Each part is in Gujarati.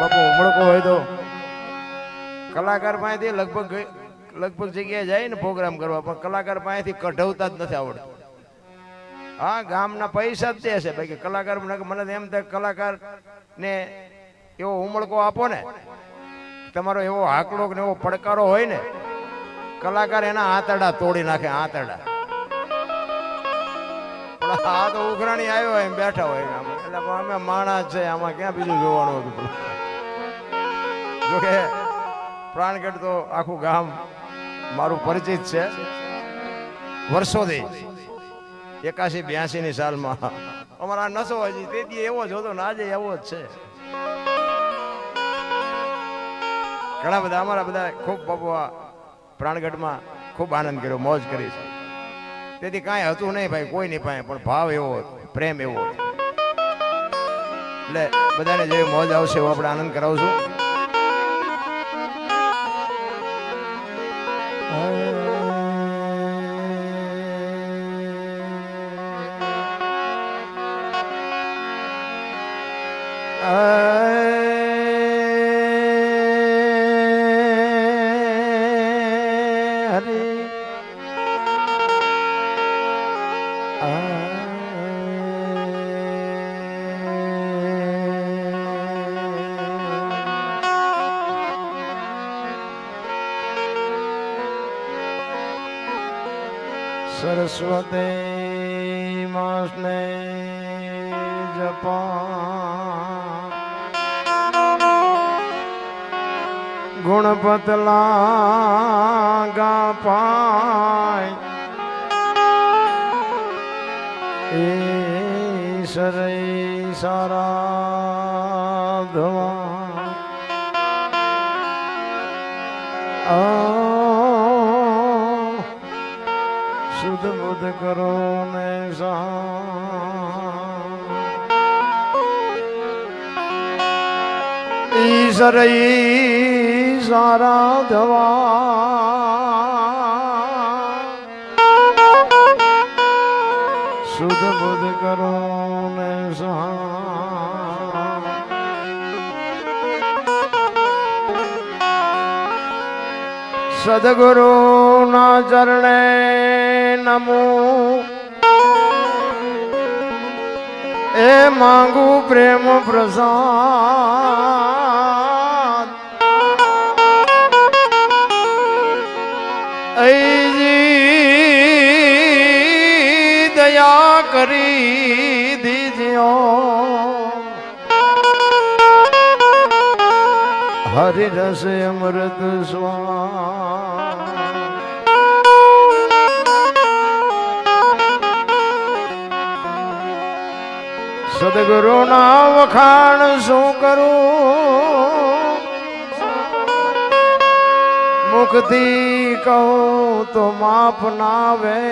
બાપુ ઉમળકો હોય તો. કલાકાર પાસેથી લગભગ લગભગ જગ્યાએ જાય ને પ્રોગ્રામ કરવા, પણ કલાકાર પાસેથી કઢવતા જ નથી આવડતું. હા, ગામના પૈસા જ તે છે. બાકી કલાકાર મને એમ થાય કલાકાર ને એવો ઉમળકો આપો ને, તમારો એવો હાકડો કે એવો પડકારો હોય ને, કલાકાર એના આંતરડા તોડી નાખે, આંતરડા. પણ આ તો ઉઘરાણી આવ્યો એમ બેઠા હોય આમ. એટલે અમે માણસ છે, આમાં ક્યાં બીજું જોવાનું હતું? જોકે પ્રાણગઢ તો આખું ગામ મારું પરિચિત છે. વર્ષોથી, એકાશી બ્યાસી ની સાલમાં. અમારા નસો હજી, તે દી એવો જ હતો ને આજે એવો જ છે. ઘણા બધા, અમારા બધા ખૂબ બાબુઆ પ્રાણગઢમાં ખૂબ આનંદ કર્યો, મોજ કરી છે. તેથી કાંઈ હતું નહીં ભાઈ, કોઈ નહીં પાસે પણ ભાવ એવો પ્રેમ એવો હતો. એટલે બધાને જેવી મોજ આવશે એવો આપણે આનંદ કરાવશું હરે સરસ્વતી માસને જપા ગુણપતલા ગા પાય. એ સરઈ સારા ધવા. આ શુદ્ધ બુદ્ધ કરો ને ઈશ્વર સારા ધવા શુદ્ધ બુદ્ધ કરો ને સહા સદગુરુ ના ચરણે નમો એ માંગુ પ્રેમ પ્રસાદ દયા કરી દીજો હરિ રસ અમૃત સ્વા સદગુરુ ના વખાણ શું કરું? મુખથી કહું તો માફ ના વે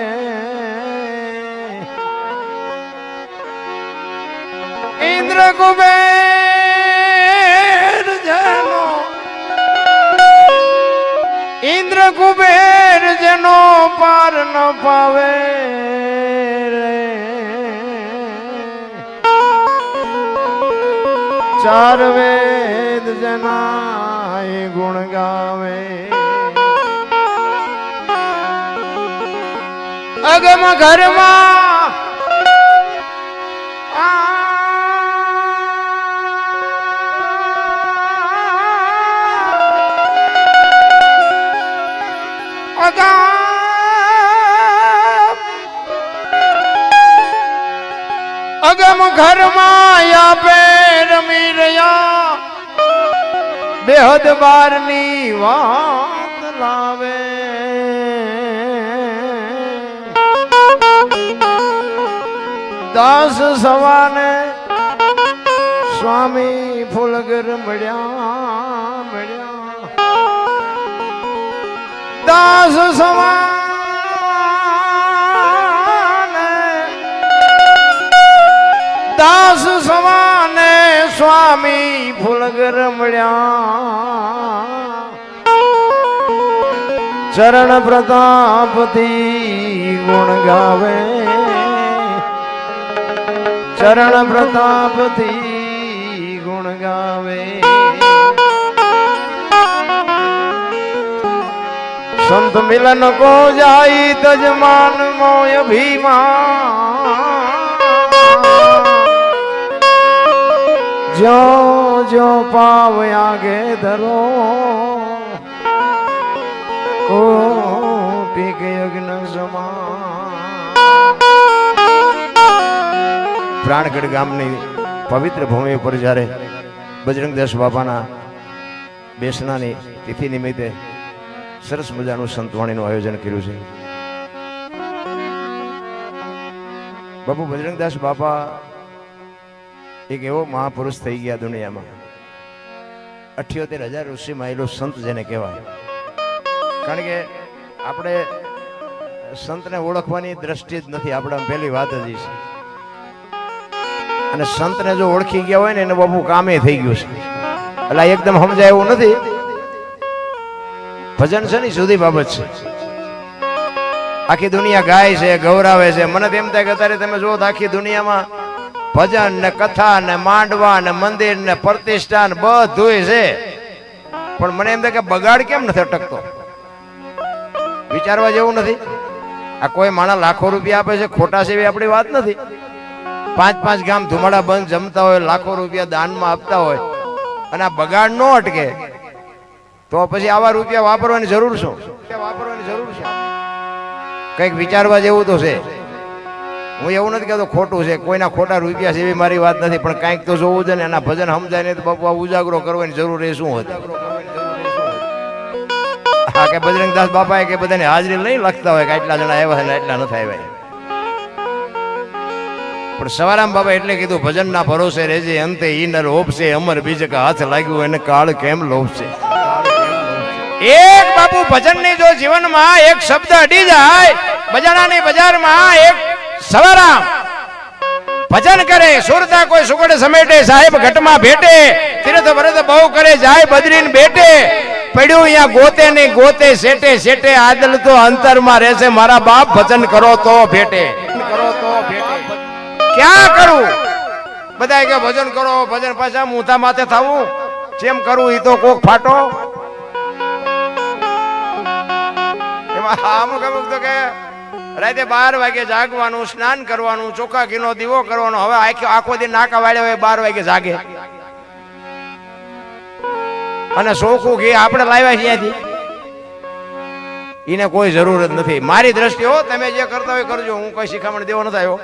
ઇન્દ્ર કુબેર જેનો ઇન્દ્ર કુબેર જેનો પાર ન પાવે રે. ચાર વેદ જનાય ગુણ ગાવે. અગમ ઘરમાં અગમ ઘરમાં આપે રમી રહ્યા. બેહદ બારની વાત લાવે. દાસ સવાને સ્વામી ફૂલગર મળ્યા મળ્યા. દાસ સવાને દાસ સવાને સ્વામી ફૂલગર મળ્યા. ચરણ પ્રતાપથી ગુણ ગાવે. ચરણ પ્રતાપથી ગુણ ગાવે. સંત મિલન કો જાય તજમાન મોય ભીમા જો જો પાવ આગે ધરો, કોટી કે યજ્ઞ સમા પ્રાણગઢ ગામની પવિત્ર ભૂમિ ઉપર જ્યારે બજરંગદાસ બાપાના બેસણાની તિથિ નિમિત્તે સરસ મજાનું સંતવાણીનું આયોજન કર્યું છે. બાપુ, બજરંગદાસ બાપા એક એવો મહાપુરુષ થઈ ગયા દુનિયામાં. અઠ્યોતેર હજાર ઋષિ માયલો સંત જેને કહેવાય. કારણ કે આપણે સંતને ઓળખવાની દ્રષ્ટિ જ નથી, આપણે પહેલી વાત જ છે. અને સંતને જો ઓળખી ગયા હોય ને, એને બાપુ કામે થઈ ગયું છે. એટલે એકદમ સમજાય એવું નથી. ભજન છે ને જુદી બાબત છે? આખી દુનિયા ગાય છે, ગૌરાવે છે. મને તો એમ થાય કે અત્યારે તમે જુઓ આખી દુનિયામાં ભજન ને કથા ને માંડવા ને મંદિર ને પ્રતિષ્ઠા ને બધુંય છે. પણ મને એમ થાય કે બગાડ કેમ નથી અટકતો? વિચારવા જેવું નથી. આ કોઈ માણસ લાખો રૂપિયા આપે છે, ખોટા છે આપણી વાત નથી. પાંચ પાંચ ગામ ધુમાડા બંધ જમતા હોય, લાખો રૂપિયા દાનમાં આપતા હોય, અને આ બગાડ ન અટકે, તો પછી આવા રૂપિયા વાપરવાની જરૂર શું? વાપરવાની જરૂર છે કંઈક વિચારવા જેવું તો છે. હું એવું નથી કહેતો ખોટું છે, કોઈના ખોટા રૂપિયા છે એવી મારી વાત નથી, પણ કાંઈક તો જોવું છે ને, એના ભજન સમજાય ને તો બાપુ ઉજાગરો કરવાની જરૂર એ શું હતી? હા, કે બજરંગદાસ બાપાએ કે બધાની હાજરી નહીં લખતા હોય કે આટલા જણા આવ્યા ને એટલા નથી આવ્યા પણ સવારામ બાબા એટલે કીધું, ભજનના ભરોસે રેજે અંતે ઈનર છે અમર બીજ કે હાથ લાગ્યું એને કાળ કેમ લોપશે એક બાપુ ભજનની જો જીવનમાં એક શબ્દ અડી જાય, બજારાની બજારમાં એક સવારામ. ભજન કરે, સુરતા કોઈ સુગડ સમેટે, સાહેબ ઘટમાં ભેટે, તીર્થ વ્રત બહુ કરે, જાય બદરીન બેટે. પડ્યું અહીંયા ગોતે ને ગોતે સેટે સેટે આદલ તો અંતરમાં રહેશે, મારા બાપ ભજન કરો તો ભેટે. ક્યાં કરું? બધા કે ભજન કરો, ભજન પાછા મૂથા માથે થવું. જેમ કરું એ તો કોક ફાટો. એમાં અમુક અમુક તો કે રાતે બાર વાગે જાગવાનું, સ્નાન કરવાનું, ચોખા ઘીનો દીવો કરવાનો. હવે આખો આખો દી નાકા વાળ્યા હોય, બાર વાગે જાગે. અને ચોખ્ખું ઘી આપણે લાવ્યા છીએ એને કોઈ જરૂર જ નથી. મારી દ્રષ્ટિ હો, તમે જે કરતા હોય કરજો. હું કઈ શિખામણ દેવો નથી આવ્યો.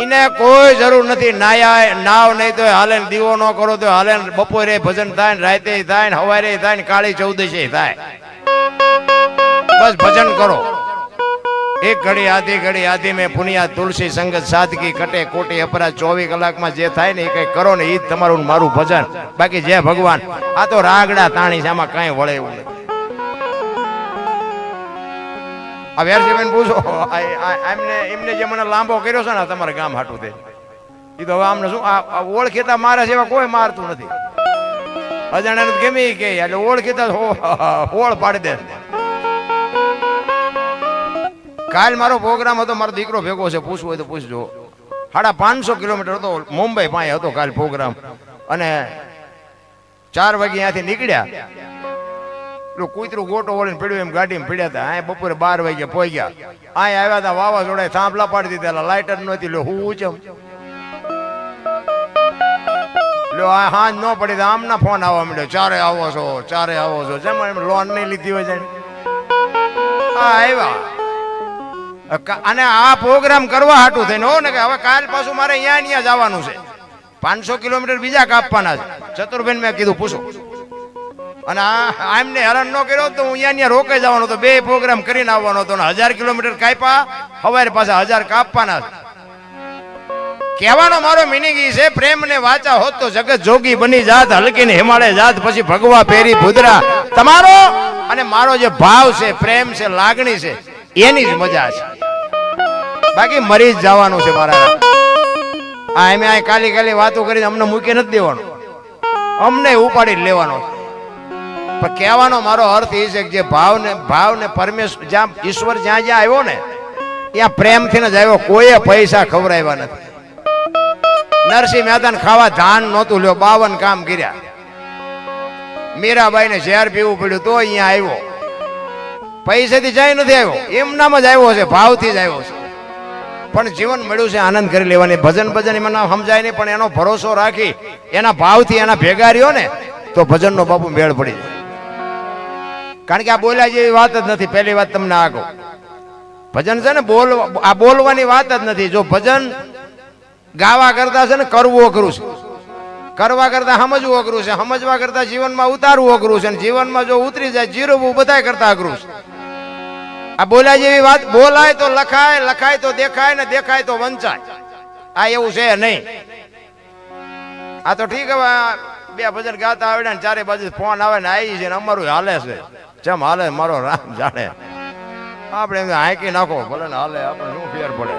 એને કોઈ જરૂર નથી. નાયા નાવ નહીં તો હાલે દીવો ન કરો તો હાલે બપોરે ભજન થાય ને રાતે થાય ને હવારે થાય ને કાળી ચૌદશે થાય. બસ ભજન કરો. એક ઘડી આધી ઘડી આધી મેં પુનિયા તુલસી સંગત સાદગી કટે કોટી અપરાધ ચોવીસ કલાકમાં જે થાય ને એ કઈ કરો ને એ જ તમારું મારું ભજન. બાકી જય ભગવાન. આ તો રાગડા તાણી છે, આમાં કઈ વળે એવું આ વેરજીબેન પૂછો. એમને એમને જે મને લાંબો કર્યો છે ને તમારા ગામ હાટું તે એ તો હવે આમને શું, આ ઓળખીતા મારે જેવા કોઈ મારતું નથી. અજાણ્યાને ગમે કે, એટલે ઓળખીતા ઓળ પાડી દે. કાલ મારો પ્રોગ્રામ હતો, મારો દીકરો ભેગો છે, પૂછવું હોય તો પૂછજો. સાડા પાંચસો કિલોમીટર હતો, મુંબઈ પાસે હતો કાલ પ્રોગ્રામ. અને ચાર વાગે ત્યાંથી નીકળ્યા. પેલું કૂતરું ગોટો વળીને પડ્યું, એમ ગાડીમાં પીડ્યા હતા. અહીંયા બપોરે બાર વાગે પહોંચ્યા અહીંયા આવ્યા હતા વાવાઝોડા થાંભલા પાડી દીધા લાઇટર નહોતી લો હું ઉચમ. લો આ હાંજ ન પડી તો આમના ફોન આવવા માંડ્યો, ચારે આવો છો, ચારે આવો છો. જેમ એમ લોન નહીં લીધી હોય જાય હા, આવ્યા. અને આ પ્રોગ્રામ કરવા હાટું થઈને, હો, ને કે હવે કાલ પાછું મારે અહીંયા અહીંયા જવાનું છે. પાંચસો કિલોમીટર બીજા કાપવાના છે. ચતુરબેન મેં કીધું, પૂછો. અને આ એમને હેરાન ન કર્યો તો હું અહીંયા ને અહીંયા રોકે જવાનો હતો, બે પ્રોગ્રામ કરીને આવવાનો હતો અને હજાર કિલોમીટર કાપ્યા, હવારે પાછા હજાર કાપવાના કહેવાનો મારો મિનિંગ ઈ છે પ્રેમ ને વાચા હોત તો જગત જોગી બની જાત હલકી ને હિમાલય જાત, પછી ભગવા પેરી ભુદરા. તમારો અને મારો જે ભાવ છે, પ્રેમ છે, લાગણી છે એની જ મજા છે. બાકી મરી જ જવાનું છે મારા આ એમ આ કાલી કાલી વાતો કરીને અમને મૂકી નથી દેવાનું. અમને ઉપાડી લેવાનો. પણ કહેવાનો મારો અર્થ એ છે કે જે ભાવને ભાવને ભાવ પરમેશ્વર જ્યાં ઈશ્વર જ્યાં જ્યાં આવ્યો ને, ત્યાં પ્રેમથી જ આવ્યો, કોઈએ પૈસા ખવડાવ્યા નથી. નરસિંહ મહેતાને ખાવા ધાન નહોતું લ્યો, બાવન કામ કર્યા. મીરાબાઈને ઝેર પીવું પડ્યું તો અહીંયા આવ્યો. પૈસેથી જાય નથી આવ્યો. એમનામ જ આવ્યો છે, ભાવથી જ આવ્યો છે. પણ જીવન મળ્યું છે, આનંદ કરી લેવાની. ભજન ભજન એમાં સમજાય નહીં, પણ એનો ભરોસો રાખી, એના ભાવથી એના ભેગા રહ્યો ને તો ભજનનો બાપુ મેળ પડી જાય. કારણ કે આ બોલ્યા જેવી વાત જ નથી, પહેલી વાત તમને આગો. ભજન છે ને બોલ આ બોલવાની વાત જ નથી. જો ભજન ગાવા કરતા છે ને, કરવું અઘરું છે. કરવા કરતા સમજવું અઘરું છે. સમજવા કરતા જીવનમાં ઉતારવું અઘરું છે. જીવનમાં જો ઉતરી જાય, જીરવવું, બધાય કરતા અઘરું છે. આ બોલ્યા જેવી વાત, બોલાય તો લખાય લખાય તો દેખાય ને દેખાય તો વંચાય. આ એવું છે નહીં. આ તો ઠીક હવે બે ભજન ગાતા આવડે ને ચારે બાજુ ફોન આવે ને આવી છે ને અમારું હાલે છે. ચમ હાલે મારો રામ જાણે. આપણે હાંકી નાખો, ભલે હાલે આપણે શું ફેર પડે.